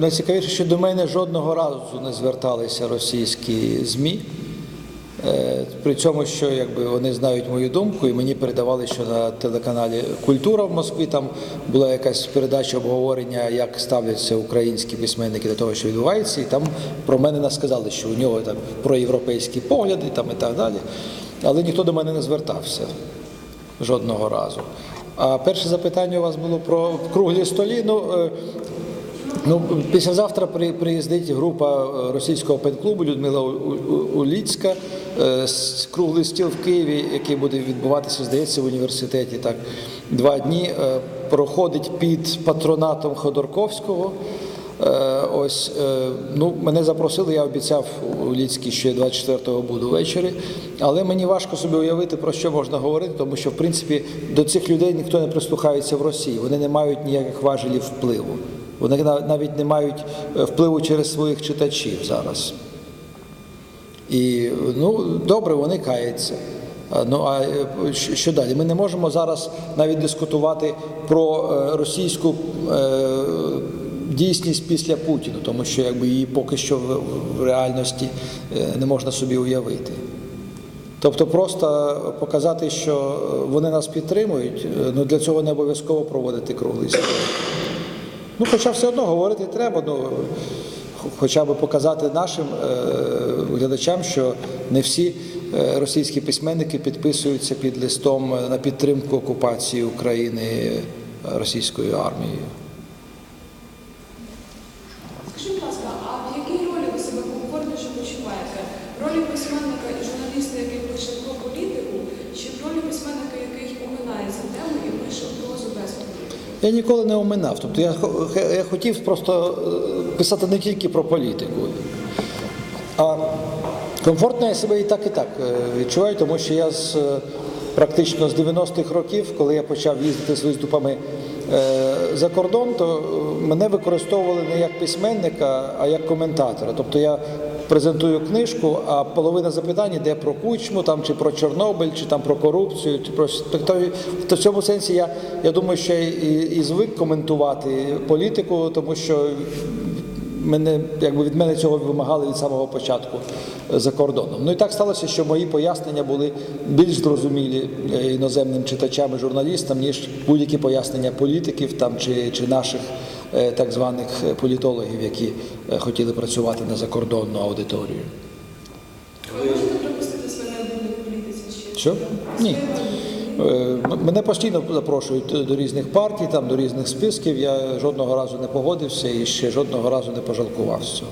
найцікавіше, що до мене жодного разу не зверталися російські ЗМІ. Е, При цьому, що якби вони знають мою думку, і мені передавали, що на телеканалі Культура в Москві там була якась передача обговорення, як ставляться українські письменники до того, що відбувається, і там про мене не сказали, що у нього там проєвропейські погляди там і так далі. Але ніхто до мене не звертався жодного разу. А перше запитання у вас було про круглі столі. Ну, е, Ну, післязавтра приїздить група е, російського пен-клубу Людмила У- У- Уліцька е, круглий стіл в Києві, який буде відбуватися, здається, в університеті. Так, два дні е, проходить під патронатом Ходорковського. Ось ну мене запросили. Я обіцяв Уліцькій, що я 24-го буду ввечері. Але мені важко собі уявити про що можна говорити, тому що в принципі до цих людей ніхто не прислухається в Росії. Вони не мають ніяких важелів впливу. Вони навіть не мають е, впливу через своїх читачів зараз. І ну добре, вони каються. Ну а е, що далі? Ми не можемо зараз навіть дискутувати про е, російську дійсність після Путіна, тому що якби її поки що в, реальності не можна собі уявити. Тобто просто показати, що вони нас підтримують, ну для цього не обов'язково проводити круглий стіл. Ну, хоча все одно говорити треба, ну хоча б показати нашим е, глядачам, що не всі е, російські письменники підписуються під листом на підтримку окупації України е, російською армією. Скажіть, будь ласка, а в якій ролі ви себе комфортніше почуваєте? Ролі письменника і журналіста, який пише про політику, чи в ролі письменника, який оминає теми Я ніколи не оминав. Тобто я, я хотів просто е, писати не тільки про політику. А комфортно я себе і так, і так е, відчуваю, тому що я з е, практично з 90-х років, коли я почав їздити з виступами за кордон, то мене використовували не як письменника, а як коментатора. Тобто я презентую книжку, а половина запитань йде про Кучму, там, чи про Чорнобиль, чи там про корупцію. Чи про... Тобто, то в цьому сенсі я, я думаю, що і, і звик коментувати політику, тому що мене якби від мене цього вимагали від самого початку е, за кордоном. Ну і так сталося, що мої пояснення були більш зрозумілі е, іноземним читачам і журналістам, ніж будь-які пояснення політиків там чи, чи наших е, так званих політологів, які хотіли працювати на закордонну аудиторію. Ви можете припустити себе в політиці? Що? Ні. Е, Мене постійно запрошують до різних партій, там до різних списків. Я жодного разу не погодився і ще жодного разу не пожалкував з цього.